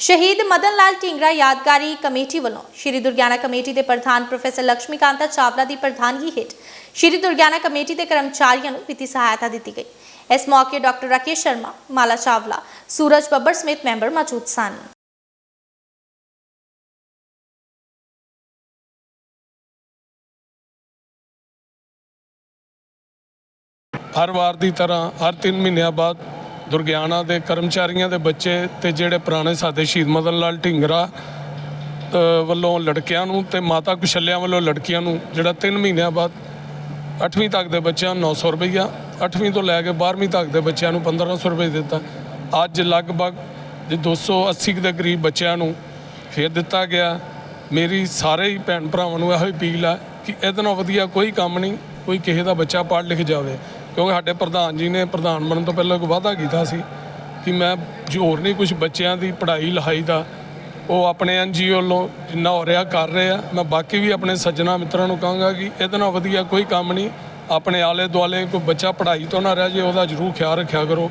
ਸ਼ਹੀਦ ਮਦਨ ਲਾਲ ਢੀਂਗਰਾ ਯਾਦਗਾਰੀ ਕਮੇਟੀ ਵੱਲੋਂ ਸ਼੍ਰੀ ਦੁਰਗਿਆਨਾ ਕਮੇਟੀ ਦੇ ਪ੍ਰਧਾਨ ਪ੍ਰੋਫੈਸਰ ਲక్ష్ਮੀਕਾਂਤਾ ਚਾਵਲਾ ਦੀ ਪ੍ਰਧਾਨਗੀ ਹੇਠ ਸ਼੍ਰੀ ਦੁਰਗਿਆਨਾ ਕਮੇਟੀ ਦੇ ਕਰਮਚਾਰੀਆਂ ਨੂੰ ਵਿੱਤੀ ਸਹਾਇਤਾ ਦਿੱਤੀ ਗਈ। ਇਸ ਮੌਕੇ ਡਾਕਟਰ ਰਾਕੇਸ਼ ਸ਼ਰਮਾ, ਮਾਲਾ ਚਾਵਲਾ, ਸੂਰਜ ਬੱਬਰ ਸਮੇਤ ਮੈਂਬਰ ਮੌਜੂਦ ਸਨ। ਹਰ ਵਾਰ ਦੀ ਤਰ੍ਹਾਂ ਹਰ 3 ਮਹੀਨਿਆਂ ਬਾਅਦ ਦੁਰਗਿਆਣਾ ਦੇ ਕਰਮਚਾਰੀਆਂ ਦੇ ਬੱਚੇ ਤੇ ਜਿਹੜੇ ਪੁਰਾਣੇ ਸਾਡੇ ਸ਼ਹੀਦ ਮਦਨ ਲਾਲ ਢੀਂਗਰਾ ਵੱਲੋਂ ਲੜਕਿਆਂ ਨੂੰ ਤੇ ਮਾਤਾ ਕੁਸ਼ਲਿਆਂ ਵੱਲੋਂ ਲੜਕੀਆਂ ਨੂੰ ਜਿਹੜਾ 3 ਮਹੀਨਿਆਂ ਬਾਅਦ 8ਵੀਂ ਤੱਕ ਦੇ ਬੱਚਿਆਂ ਨੂੰ 900 ਰੁਪਈਆ 8ਵੀਂ ਤੋਂ ਲੈ ਕੇ 12ਵੀਂ ਤੱਕ ਦੇ ਬੱਚਿਆਂ ਨੂੰ 1500 ਰੁਪਏ ਦਿੱਤਾ। ਅੱਜ ਲਗਭਗ ਜੇ 280 ਦੇ ਕਰੀਬ ਬੱਚਿਆਂ ਨੂੰ ਫੇਰ ਦਿੱਤਾ ਗਿਆ। ਮੇਰੀ ਸਾਰੇ ਹੀ ਭੈਣ ਭਰਾਵਾਂ ਨੂੰ ਇਹੋ ਹੀ ਅਪੀਲ ਆ ਕਿ ਇਹਦੇ ਨਾਲ ਵਧੀਆ ਕੋਈ ਕੰਮ ਨਹੀਂ, ਕੋਈ ਕਿਸੇ ਦਾ ਬੱਚਾ ਪੜ੍ਹ ਲਿਖ ਜਾਵੇ। ਕਿਉਂਕਿ ਸਾਡੇ ਪ੍ਰਧਾਨ ਜੀ ਨੇ ਪ੍ਰਧਾਨ ਬਣਨ ਤੋਂ ਪਹਿਲਾਂ ਇੱਕ ਵਾਅਦਾ ਕੀਤਾ ਸੀ ਕਿ ਮੈਂ ਹੋਰ ਨਹੀਂ ਕੁਝ ਬੱਚਿਆਂ ਦੀ ਪੜ੍ਹਾਈ ਲਿਖਾਈ ਦਾ। ਉਹ ਆਪਣੇ ਐਨਜੀਓ ਵੱਲੋਂ ਜਿੰਨਾ ਹੋ ਰਿਹਾ ਕਰ ਰਹੇ ਆ। ਮੈਂ ਬਾਕੀ ਵੀ ਆਪਣੇ ਸੱਜਣਾ ਮਿੱਤਰਾਂ ਨੂੰ ਕਹਾਂਗਾ ਕਿ ਇਹਦੇ ਨਾਲ ਵਧੀਆ ਕੋਈ ਕੰਮ ਨਹੀਂ। ਆਪਣੇ ਆਲੇ ਦੁਆਲੇ ਕੋਈ ਬੱਚਾ ਪੜ੍ਹਾਈ ਤੋਂ ਨਾ ਰਹਿ ਜੇ, ਉਹਦਾ ਜ਼ਰੂਰ ਖਿਆਲ ਰੱਖਿਆ ਕਰੋ।